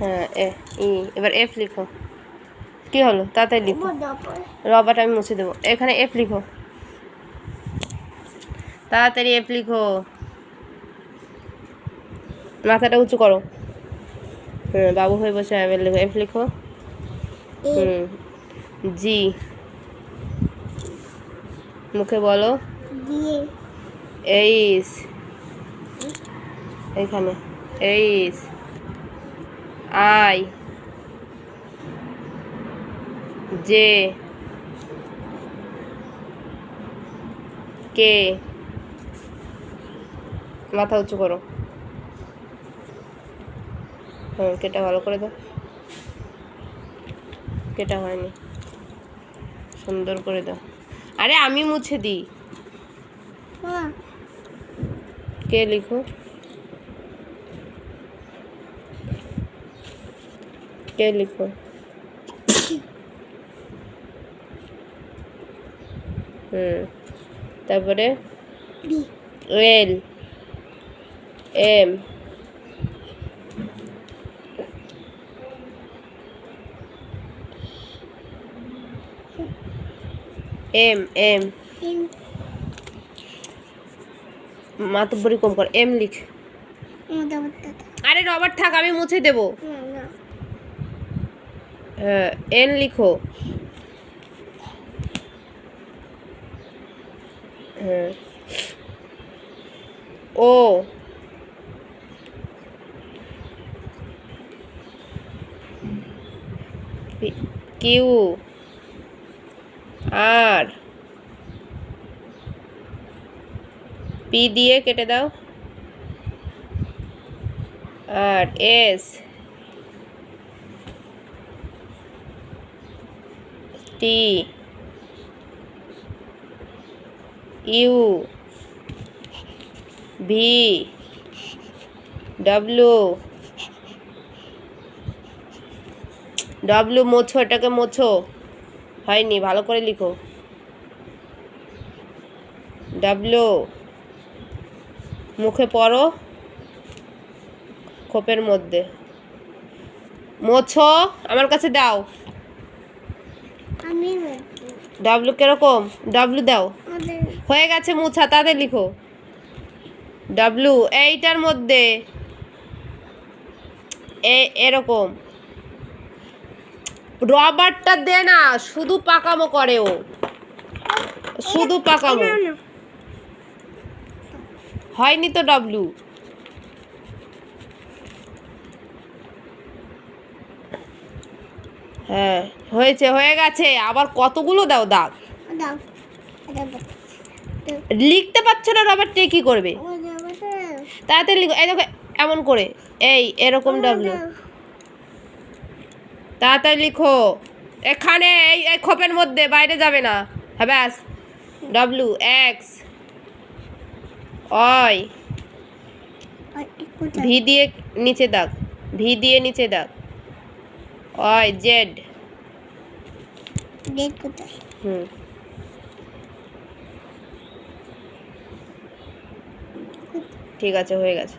হ্যাঁ এ ই এবার এফ লিখো। কি হলো? তাড়াতাড়ি লিখো। রবারটা আমি মুছে দেবো। এখানে এফ লিখো। তাড়াতাড়ি এফ লিখো। মাথাটা উঁচু করো। হুম বাবু হয়ে বসে এবার লিখো। এফ লিখো। হুম জি মুখে বলো। এইস এখানে। এইস আই জে কে মাথা উঁচু করো। হুম কেটা ভালো করে দাও। কেটা হয়নি। সুন্দর করে দাও। আরে আমি মুছে দিই। কে লিখো কে লিখো হুম তারপরে? L M. M M. মাতব্বরি কম কর এম লিখ। আরে রবার থাক আমি মুছে দেবো। এন লিখো। ও। কিউ। আর। পি দিয়ে কেটে দাও। R S. T. U. V. W. W মোছো, এটাকে মোছো। হয়নি, ভালো করে লিখো। ডাব্লু। মুখে পড়ো। খোপের মধ্যে। মোছো, আমার কাছে দাও। ডাব্লু কীরকম? ডাব্লু দাও। হয়ে গেছে মুছা তাদের লিখো। ডাব্লু এইটার মধ্যে এ এরকম। রবারটা দে না শুধু পাকামো করে ও। শুধু পাকামো। হয়নি তো ডাব্লু হ্যাঁ হয়েছে হয়ে গেছে। আবার কতগুলো দাও দাগ লিখতে পারছ না রবার টে কি করবে? তাড়াতাড়ি লিখো। এই দেখো এমন করে। এই এরকম ডাব্লু। তাড়াতাড়ি লিখো। এখানে এই এই খোপের মধ্যে বাইরে যাবে না। হ্যাঁ ব্যাস। ডাব্লু এক্স অয় ভি দিয়ে নিচে দাগ। ভি দিয়ে নিচে দাগ। অয় জেড। জেড কোথায়? হুম। ঠিক আছে হয়ে গেছে।